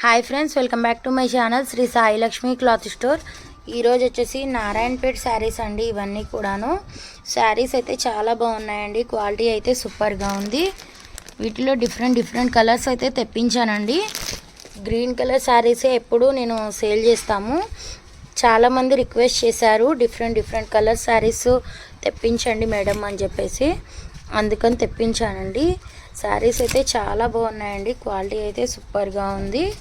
Hi friends welcome back to my channel Shri Sai Lakshmi cloth store. ఈరోజు వచ్చేసి నారాయణపేట్ శారీస్ అండి ఇవన్నీ కూడాను. శారీస్ అయితే చాలా బాగున్నాయండి క్వాలిటీ అయితే సూపర్గా ఉంది. వీటిలో డిఫరెంట్ డిఫరెంట్ కలర్స్ అయితే తెప్పించానండి. గ్రీన్ కలర్ శారీసే ఎప్పుడు నేను సేల్ చేస్తాము. చాలామంది రిక్వెస్ట్ చేశారు డిఫరెంట్ డిఫరెంట్ కలర్ శారీస్ తెప్పించండి మేడం అని చెప్పేసి. అందుకని తెప్పించానండి. శారీస్ అయితే చాలా బాగున్నాయండి. క్వాలిటీ అయితే సూపర్గా ఉంది.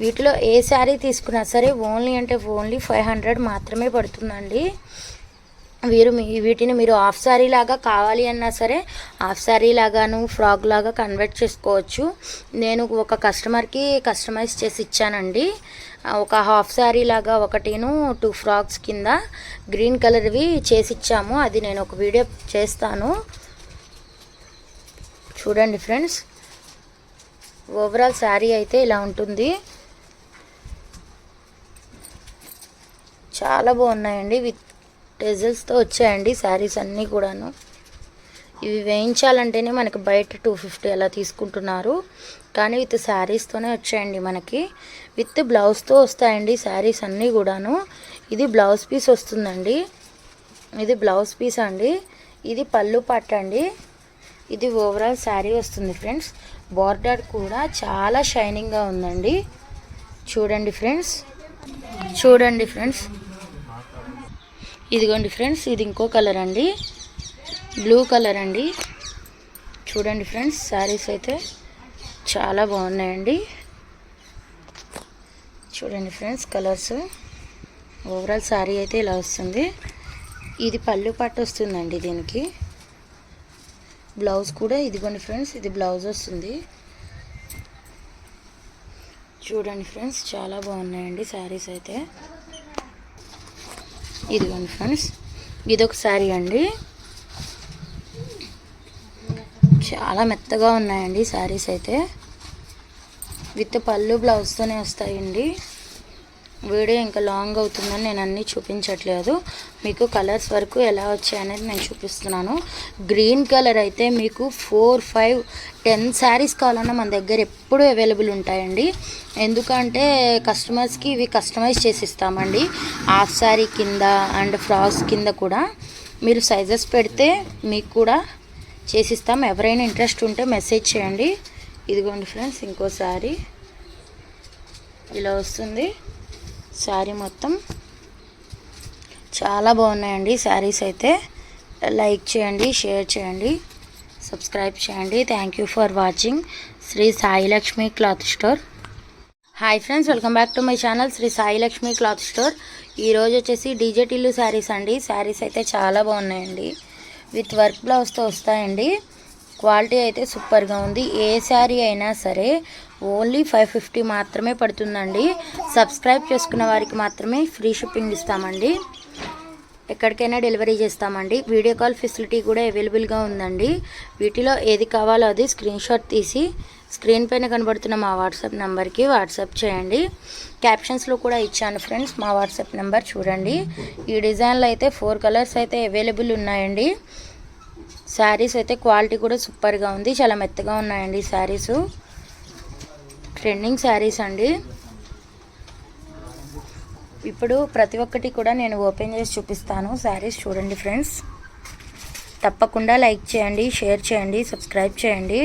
వీటిలో ఏ శారీ తీసుకున్నా సరే ఓన్లీ అంటే ఓన్లీ ఫైవ్ హండ్రెడ్ మాత్రమే పడుతుందండి. వీరు మీ వీటిని మీరు హాఫ్ శారీ లాగా కావాలి అన్నా సరే హాఫ్ శారీ లాగాను ఫ్రాక్ లాగా కన్వర్ట్ చేసుకోవచ్చు. నేను ఒక కస్టమర్కి కస్టమైజ్ చేసి ఇచ్చానండి. ఒక హాఫ్ శారీ లాగా ఒకటిను టూ ఫ్రాక్స్ కింద గ్రీన్ కలర్వి చేసి ఇచ్చాము. అది నేను ఒక వీడియో చేస్తాను. చూడండి ఫ్రెండ్స్. ఓవరాల్ శారీ అయితే ఇలా ఉంటుంది. చాలా బాగున్నాయండి. విత్ టెజల్స్తో వచ్చాయండి శారీస్ అన్నీ కూడాను. ఇవి వేయించాలంటేనే మనకి బయట టూ ఫిఫ్టీ అలా తీసుకుంటున్నారు. కానీ విత్ శారీస్తోనే వచ్చాయండి మనకి. విత్ బ్లౌజ్తో వస్తాయండి శారీస్ అన్నీ కూడాను. ఇది బ్లౌజ్ పీస్ వస్తుందండి. ఇది బ్లౌజ్ పీస్ అండి. ఇది పళ్ళు పట్టండి ఇది ఓవరాల్ శారీ వస్తుంది ఫ్రెండ్స్ బార్డర్ కూడా చాలా షైనింగ్గా ఉందండి. చూడండి ఫ్రెండ్స్ చూడండి ఫ్రెండ్స్ ఇదిగోండి ఫ్రెండ్స్ ఇది ఇంకో కలర్ అండి. బ్లూ కలర్ అండి. చూడండి ఫ్రెండ్స్ శారీస్ అయితే చాలా బాగున్నాయండి. చూడండి ఫ్రెండ్స్ కలర్స్ ఓవరాల్ శారీ అయితే ఇలా వస్తుంది. ఇది పళ్ళు పట్టు వస్తుందండి దీనికి. బ్లౌజ్ కూడా ఇదిగోండి ఫ్రెండ్స్ ఇది బ్లౌజ్ వస్తుంది. చూడండి ఫ్రెండ్స్ చాలా బాగున్నాయండి శారీస్ అయితే. ఇదిగోండి ఫ్రెండ్స్ ఇదొక శారీ అండి. చాలా మెత్తగా ఉన్నాయండి శారీస్ అయితే. విత్ పళ్ళు బ్లౌజ్తోనే వస్తాయండి. వీడియో ఇంకా లాంగ్ అవుతుందని నేను అన్నీ చూపించట్లేదు. మీకు కలర్స్ వరకు ఎలా వచ్చాయనేది నేను చూపిస్తున్నాను. గ్రీన్ కలర్ అయితే మీకు ఫోర్ ఫైవ్ టెన్ శారీస్ కావాలన్నా మన దగ్గర ఎప్పుడూ అవైలబుల్ ఉంటాయండి. ఎందుకంటే కస్టమర్స్కి ఇవి కస్టమైజ్ చేసి ఇస్తామండి హాఫ్ శారీ కింద అండ్ ఫ్రాక్స్ కింద కూడా. మీరు సైజెస్ పెడితే మీకు కూడా చేసిస్తాం. ఎవరైనా ఇంట్రెస్ట్ ఉంటే మెసేజ్ చేయండి. ఇదిగోండి ఫ్రెండ్స్ ఇంకో శారీ. ఇలా వస్తుంది. శారీ మొత్తం. చాలా బాగున్నాయండి శారీస్ అయితే. లైక్ చేయండి షేర్ చేయండి సబ్స్క్రైబ్ చేయండి. Thank you for watching Shri Sai Lakshmi cloth store. Hi friends welcome back to my channel Shri Sai Lakshmi cloth store. ఈరోజు వచ్చేసి డీజెటిల్లు శారీస్ అండి. శారీస్ అయితే చాలా బాగున్నాయండి. విత్ వర్క్ బ్లౌజ్తో వస్తాయండి. క్వాలిటీ అయితే సూపర్గా ఉంది. ఏ శారీ అయినా సరే ఓన్లీ ఫైవ్ ఫిఫ్టీ మాత్రమే పడుతుందండి. సబ్స్క్రైబ్ చేసుకున్న వారికి మాత్రమే ఫ్రీ షిప్పింగ్ ఇస్తామండి. ఎక్కడికైనా డెలివరీ చేస్తామండి. వీడియో కాల్ ఫెసిలిటీ కూడా అవైలబుల్గా ఉందండి. వీటిలో ఏది కావాలో అది స్క్రీన్ షాట్ తీసి స్క్రీన్ పైన కనబడుతున్న మా వాట్సాప్ నెంబర్కి వాట్సాప్ చేయండి. క్యాప్షన్స్లో కూడా ఇచ్చాను ఫ్రెండ్స్ మా వాట్సాప్ నెంబర్ చూడండి. ఈ డిజైన్లో అయితే ఫోర్ కలర్స్ అయితే అవైలబుల్ ఉన్నాయండి. శారీస్ అయితే క్వాలిటీ కూడా సూపర్గా ఉంది. చాలా మెత్తగా ఉన్నాయండి శారీస్ ట్రెండింగ్ శారీస్ అండి. ఇప్పుడు ప్రతి ఒక్కటి కూడా నేను ఓపెన్ చేసి చూపిస్తాను. శారీస్ చూడండి ఫ్రెండ్స్ తప్పకుండా లైక్ చేయండి షేర్ చేయండి సబ్స్క్రైబ్ చేయండి.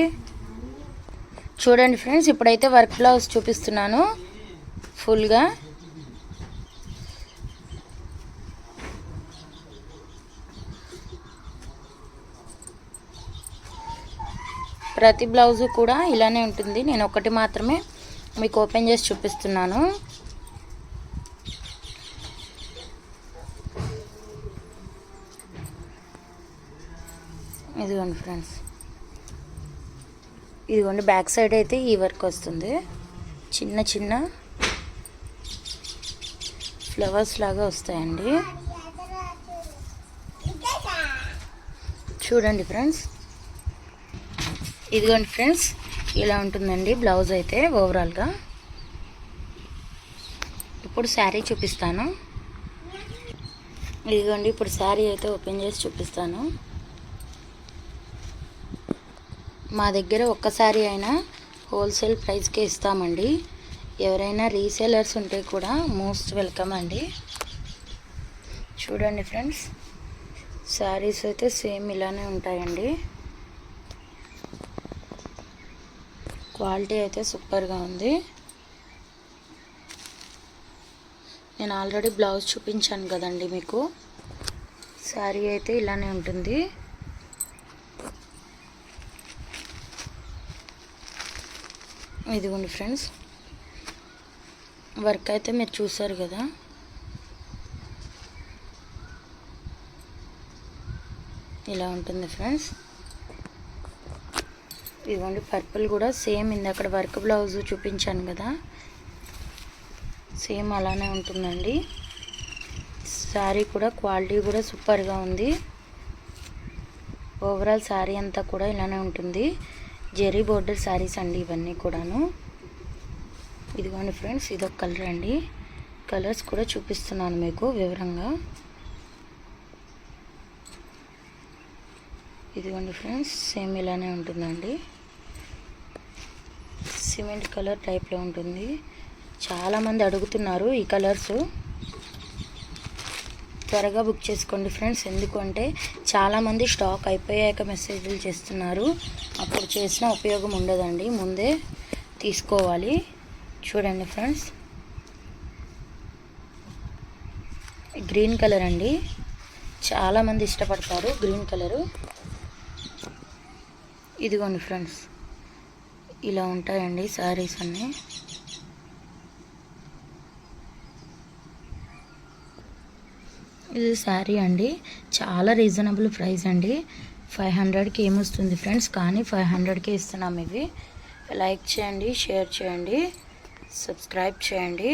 చూడండి ఫ్రెండ్స్ ఇప్పుడైతే వర్క్ బ్లౌజ్ చూపిస్తున్నాను. ఫుల్గా ప్రతి బ్లౌజు కూడా ఇలానే ఉంటుంది. నేను ఒకటి మాత్రమే మీకు ఓపెన్ చేసి చూపిస్తున్నాను. ఇదిగోండి ఫ్రెండ్స్. ఇదిగోండి బ్యాక్ సైడ్ అయితే ఈ వర్క్ వస్తుంది. చిన్న చిన్న ఫ్లవర్స్ లాగా వస్తాయండి. చూడండి ఫ్రెండ్స్. ఇదిగోండి ఫ్రెండ్స్ ఇలా ఉంటుందండి బ్లౌజ్ అయితే ఓవరాల్గా ఇప్పుడు శారీ చూపిస్తాను. ఇదిగోండి ఇప్పుడు శారీ అయితే ఓపెన్ చేసి చూపిస్తాను. మా దగ్గర ఒక్క శారీ అయినా హోల్సేల్ ప్రైస్కే ఇస్తామండి. ఎవరైనా రీసేలర్స్ ఉంటే కూడా మోస్ట్ వెల్కమ్ అండి. చూడండి ఫ్రెండ్స్ శారీస్ అయితే సేమ్ ఇలానే ఉంటాయండి. క్వాలిటీ అయితే సూపర్గా ఉంది. నేను ఆల్రెడీ బ్లౌజ్ చూపించాను కదండి మీకు. శారీ అయితే ఇలానే ఉంటుంది. ఇదిగోండి ఫ్రెండ్స్. వర్క్ అయితే మీరు చూసారు కదా. ఇలా ఉంటుంది ఫ్రెండ్స్. ఇదిగోండి పర్పుల్ కూడా సేమ్ ఇందాక వర్క్ బ్లౌజ్ చూపించాను కదా. సేమ్ అలానే ఉంటుందండి. శారీ కూడా క్వాలిటీ కూడా సూపర్గా ఉంది. ఓవరాల్ శారీ అంతా కూడా ఇలానే ఉంటుంది. జెరీ బోర్డర్ శారీస్ అండి ఇవన్నీ కూడాను. ఇదిగోండి ఫ్రెండ్స్ ఇదొక కలర్ అండి. కలర్స్ కూడా చూపిస్తున్నాను మీకు వివరంగా. ఇదిగోండి ఫ్రెండ్స్ సేమ్ ఇలానే ఉంటుందండి. సిమెంట్ కలర్ టైప్లో ఉంటుంది. చాలామంది అడుగుతున్నారు ఈ కలర్స్. త్వరగా బుక్ చేసుకోండి ఫ్రెండ్స్. ఎందుకంటే చాలామంది స్టాక్ అయిపోయాక మెసేజ్లు చేస్తున్నారు. అప్పుడు చేసిన ఉపయోగం ఉండదండి. ముందే తీసుకోవాలి. చూడండి ఫ్రెండ్స్. గ్రీన్ కలర్ అండి. చాలామంది ఇష్టపడతారు గ్రీన్ కలరు. ఇదిగోండి ఫ్రెండ్స్. ఇలా ఉంటాయండి శారీస్ అన్నీ. ఇది శారీ అండి. చాలా రీజనబుల్ ప్రైస్ అండి. ఫైవ్ హండ్రెడ్కి ఏమొస్తుంది ఫ్రెండ్స్? కానీ ఫైవ్ హండ్రెడ్కి ఇస్తున్నాం ఇవి. లైక్ చేయండి షేర్ చేయండి సబ్స్క్రైబ్ చేయండి.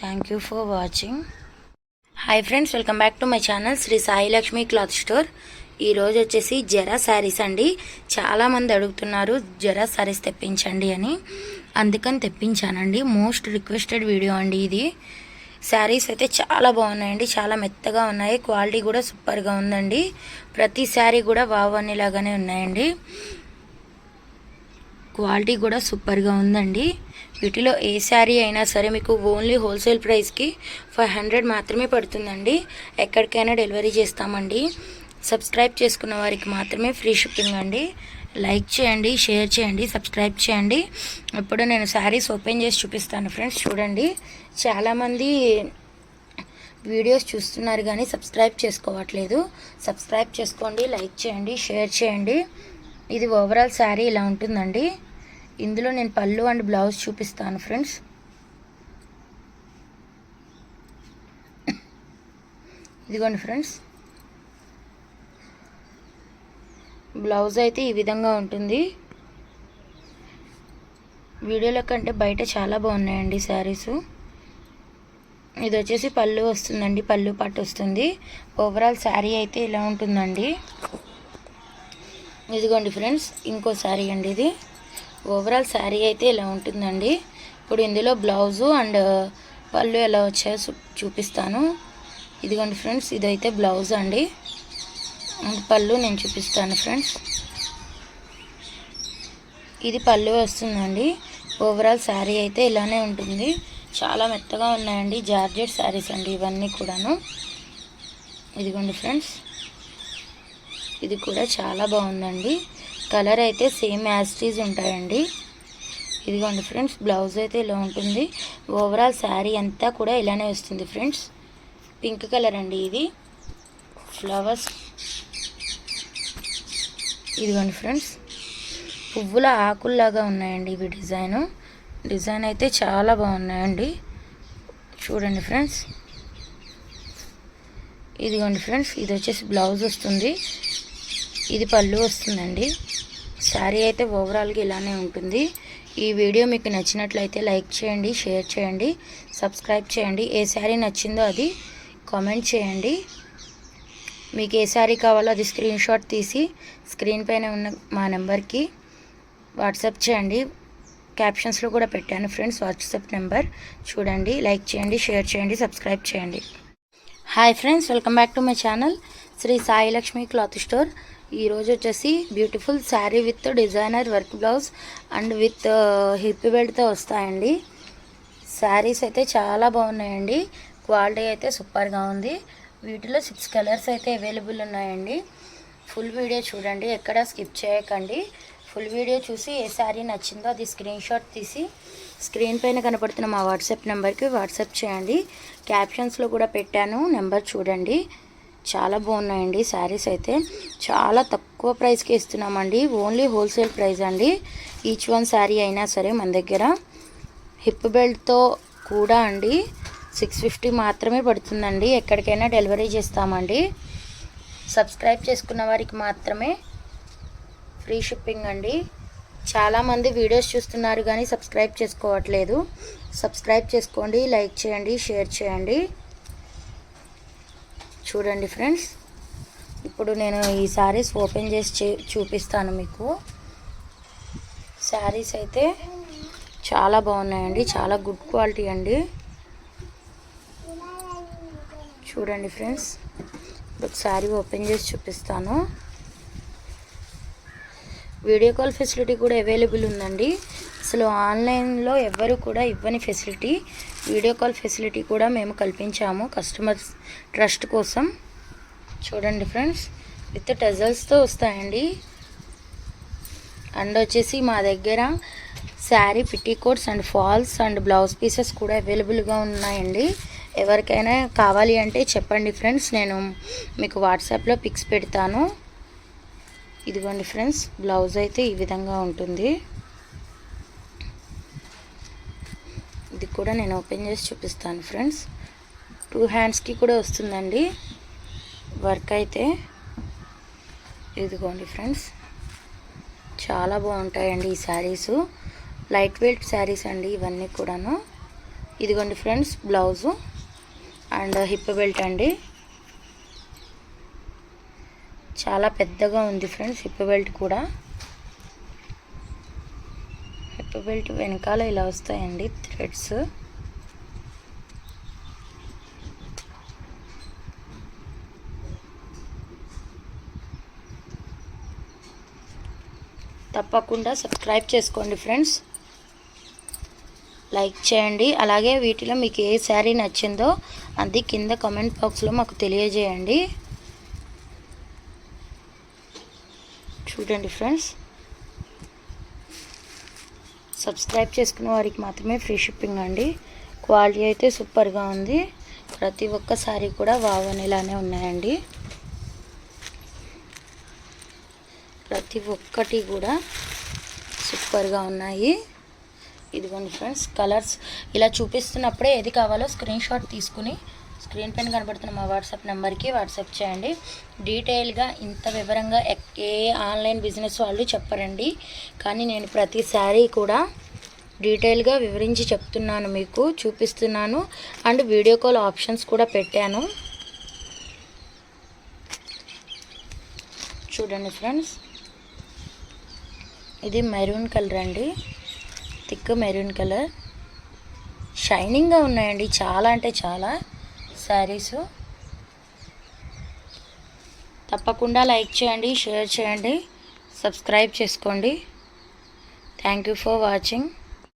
Thank you for watching. Hi friends welcome back to my channel Shri Sai Lakshmi cloth store. ఈరోజు వచ్చేసి జరా శారీస్ అండి. చాలామంది అడుగుతున్నారు జరా శారీస్ తెప్పించండి అని. అందుకని తెప్పించానండి. మోస్ట్ రిక్వెస్టెడ్ వీడియో అండి ఇది. శారీస్ అయితే చాలా బాగున్నాయండి. చాలా మెత్తగా ఉన్నాయి. క్వాలిటీ కూడా సూపర్గా ఉందండి. ప్రతి శారీ కూడా వావ్ లాగానే ఉన్నాయండి. క్వాలిటీ కూడా సూపర్గా ఉందండి. వీటిలో ఏ శారీ అయినా సరే మీకు ఓన్లీ హోల్సేల్ ప్రైస్కి ఫైవ్ హండ్రెడ్ మాత్రమే పడుతుందండి. ఎక్కడికైనా డెలివరీ చేస్తామండి. సబ్స్క్రైబ్ చేసుకున్న వారికి మాత్రమే ఫ్రీ షిప్పింగ్ అండి. లైక్ చేయండి షేర్ చేయండి సబ్స్క్రైబ్ చేయండి. ఇప్పుడు నేను శారీస్ ఓపెన్ చేసి చూపిస్తాను ఫ్రెండ్స్ చూడండి. చాలామంది వీడియోస్ చూస్తున్నారు కానీ సబ్స్క్రైబ్ చేసుకోవట్లేదు. సబ్స్క్రైబ్ చేసుకోండి లైక్ చేయండి షేర్ చేయండి. ఇది ఓవరాల్ శారీ ఇలా ఉంటుందండి. ఇందులో నేను పళ్ళు అండ్ బ్లౌజ్ చూపిస్తాను ఫ్రెండ్స్. ఇదిగోండి ఫ్రెండ్స్. బ్లౌజ్ అయితే ఈ విధంగా ఉంటుంది. వీడియోలో కంటే బయట చాలా బాగున్నాయండి శారీస్. ఇది వచ్చేసి పళ్ళు వస్తుందండి పళ్ళు పట్టు వస్తుంది. ఓవరాల్ శారీ అయితే ఇలా ఉంటుందండి. ఇదిగోండి ఫ్రెండ్స్ ఇంకో శారీ అండి ఇది. ఓవరాల్ శారీ అయితే ఇలా ఉంటుందండి. ఇప్పుడు ఇందులో బ్లౌజు అండ్ పళ్ళు ఎలా వచ్చాయో చూపిస్తాను. ఇదిగోండి ఫ్రెండ్స్ ఇదైతే బ్లౌజ్ అండి. పళ్ళు నేను చూపిస్తాను ఫ్రెండ్స్. ఇది పళ్ళు వస్తుందండి. ఓవరాల్ శారీ అయితే ఇలానే ఉంటుంది. చాలా మెత్తగా ఉన్నాయండి. జార్జెట్ శారీస్ అండి ఇవన్నీ కూడాను. ఇదిగోండి ఫ్రెండ్స్. ఇది కూడా చాలా బాగుందండి. కలర్ అయితే సేమ్ యాస్టీజ్ ఉంటాయండి. ఇదిగోండి ఫ్రెండ్స్ బ్లౌజ్ అయితే ఇలా ఉంటుంది. ఓవరాల్ శారీ అంతా కూడా ఇలానే వస్తుంది ఫ్రెండ్స్. పింక్ కలర్ అండి ఇది. ఫ్లవర్స్ ఇదిగోండి ఫ్రెండ్స్ పువ్వుల ఆకుల్లాగా ఉన్నాయండి ఇవి డిజైను. డిజైన్ అయితే చాలా బాగున్నాయండి. చూడండి ఫ్రెండ్స్. ఇదిగోండి ఫ్రెండ్స్ ఇది వచ్చేసి బ్లౌజ్ వస్తుంది. ఇది పళ్ళు వస్తుందండి. శారీ అయితే ఓవరాల్గా ఇలానే ఉంటుంది. ఈ వీడియో మీకు నచ్చినట్లయితే లైక్ చేయండి షేర్ చేయండి సబ్స్క్రైబ్ చేయండి. ఏ శారీ నచ్చిందో అది కామెంట్ చేయండి. మీకు ఏ శారీ కావాలో అది స్క్రీన్ షాట్ తీసి స్క్రీన్ పైన ఉన్న మా నెంబర్కి వాట్సాప్ చేయండి. క్యాప్షన్స్లో కూడా పెట్టాను ఫ్రెండ్స్ వాట్సాప్ నెంబర్ చూడండి లైక్ చేయండి షేర్ చేయండి సబ్స్క్రైబ్ చేయండి. Hi friends welcome back to my channel Shri Sai Lakshmi cloth store ఈరోజు వచ్చేసి beautiful sari with designer work blouse and with hip బెల్ట్తో వస్తాయండి. శారీస్ అయితే చాలా బాగున్నాయండి. క్వాలిటీ అయితే సూపర్గా ఉంది. వీటిలో సిక్స్ కలర్స్ అయితే అవైలబుల్ ఉన్నాయండి. ఫుల్ వీడియో చూడండి ఎక్కడ స్కిప్ చేయకండి. ఫుల్ వీడియో చూసి ఏ శారీ నచ్చిందో అది స్క్రీన్ షాట్ తీసి స్క్రీన్ పైన కనపడుతున్న మా వాట్సాప్ నెంబర్కి వాట్సాప్ చేయండి. క్యాప్షన్స్లో కూడా పెట్టాను నెంబర్ చూడండి. చాలా బాగున్నాయండి శారీస్ అయితే. చాలా తక్కువ ప్రైస్కి ఇస్తున్నామండి. ఓన్లీ హోల్సేల్ ప్రైస్ అండి. ఈచ్ వన్ శారీ అయినా సరే మన దగ్గర. హిప్ బెల్ట్తో కూడా అండి. సిక్స్ ఫిఫ్టీ మాత్రమే పడుతుందండి. ఎక్కడికైనా డెలివరీ చేస్తామండి. సబ్స్క్రైబ్ చేసుకున్న వారికి మాత్రమే ఫ్రీ షిప్పింగ్ అండి. చాలామంది వీడియోస్ చూస్తున్నారు కానీ సబ్స్క్రైబ్ చేసుకోవట్లేదు. సబ్స్క్రైబ్ చేసుకోండి లైక్ చేయండి షేర్ చేయండి. చూడండి ఫ్రెండ్స్ ఇప్పుడు నేను ఈ శారీస్ ఓపెన్ చేసి చే- చూపిస్తాను మీకు. శారీస్ అయితే చాలా బాగున్నాయండి. చాలా గుడ్ క్వాలిటీ అండి. చూడండి ఫ్రెండ్స్. ఒకసారి ఓపెన్ చేసి చూపిస్తాను. వీడియో కాల్ ఫెసిలిటీ కూడా అవైలబుల్ ఉందండి. అసలు ఆన్లైన్లో ఎవ్వరు కూడా ఇవ్వని ఫెసిలిటీ వీడియో కాల్ ఫెసిలిటీ కూడా మేము కల్పించాము కస్టమర్స్ ట్రస్ట్ కోసం. చూడండి ఫ్రెండ్స్ విత్ టజల్స్తో వస్తాయండి. అండ్ వచ్చేసి మా దగ్గర sari coats and falls and blouse pieces కూడా అవైలబుల్గా ఉన్నాయండి. ఎవరికైనా కావాలి అంటే చెప్పండి ఫ్రెండ్స్. నేను మీకు వాట్సాప్లో పిక్స్ పెడతాను. ఇదిగోండి ఫ్రెండ్స్ బ్లౌజ్ అయితే ఈ విధంగా ఉంటుంది. ఇది కూడా నేను ఓపెన్ చేసి చూపిస్తాను ఫ్రెండ్స్. టూ హ్యాండ్స్కి కూడా వస్తుందండి. వర్క్ అయితే ఇదిగోండి ఫ్రెండ్స్. చాలా బాగుంటాయండి ఈ శారీస్. లైట్ వెయిట్ శారీస్ అండి ఇవన్నీ కూడాను. ఇదిగోండి friends blouse. And hip belt అండి. చాలా పెద్దగా ఉంది ఫ్రెండ్స్ హిప్ బెల్ట్ కూడా. హిప్ బెల్ట్ వెనకాల ఇలా వస్తాయండి థ్రెడ్స్. తప్పకుండా సబ్స్క్రైబ్ చేసుకోండి ఫ్రెండ్స్. లైక్ చేయండి. అలాగే వీటిలో మీకు ఏ శారీ నచ్చిందో అది కింద కామెంట్ బాక్స్లో మాకు తెలియజేయండి. చూడండి ఫ్రెండ్స్ సబ్స్క్రైబ్ చేసుకున్న వారికి మాత్రమే ఫ్రీ షిప్పింగ్ అండి. క్వాలిటీ అయితే సూపర్గా ఉంది. ప్రతి ఒక్క శారీ కూడా వావ్ అనేలానే ఉన్నాయండి. ప్రతి ఒక్కటి కూడా సూపర్గా ఉన్నాయి. ఇదిగోండి ఫ్రెండ్స్ కలర్స్ ఇలా చూపిస్తున్నప్పుడే ఏది కావాలో స్క్రీన్ షాట్ తీసుకుని స్క్రీన్ పైన కనబడుతున్న మా వాట్సాప్ నెంబర్కి వాట్సాప్ చేయండి. డీటెయిల్గా ఇంత వివరంగా ఎక్- ఏ ఆన్లైన్ బిజినెస్ వాళ్ళు చెప్పరండి. కానీ నేను ప్రతి శారీ కూడా డీటెయిల్గా వివరించి చెప్తున్నాను మీకు చూపిస్తున్నాను. అండ్ వీడియో కాల్ ఆప్షన్స్ కూడా పెట్టాను. చూడండి ఫ్రెండ్స్ ఇది మెరూన్ కలర్ అండి. Thick maroon colour. షైనింగ్గా ఉన్నాయండి చాలా అంటే చాలా శారీస్. తప్పకుండా లైక్ చేయండి షేర్ చేయండి సబ్స్క్రైబ్ చేసుకోండి. Thank you for watching.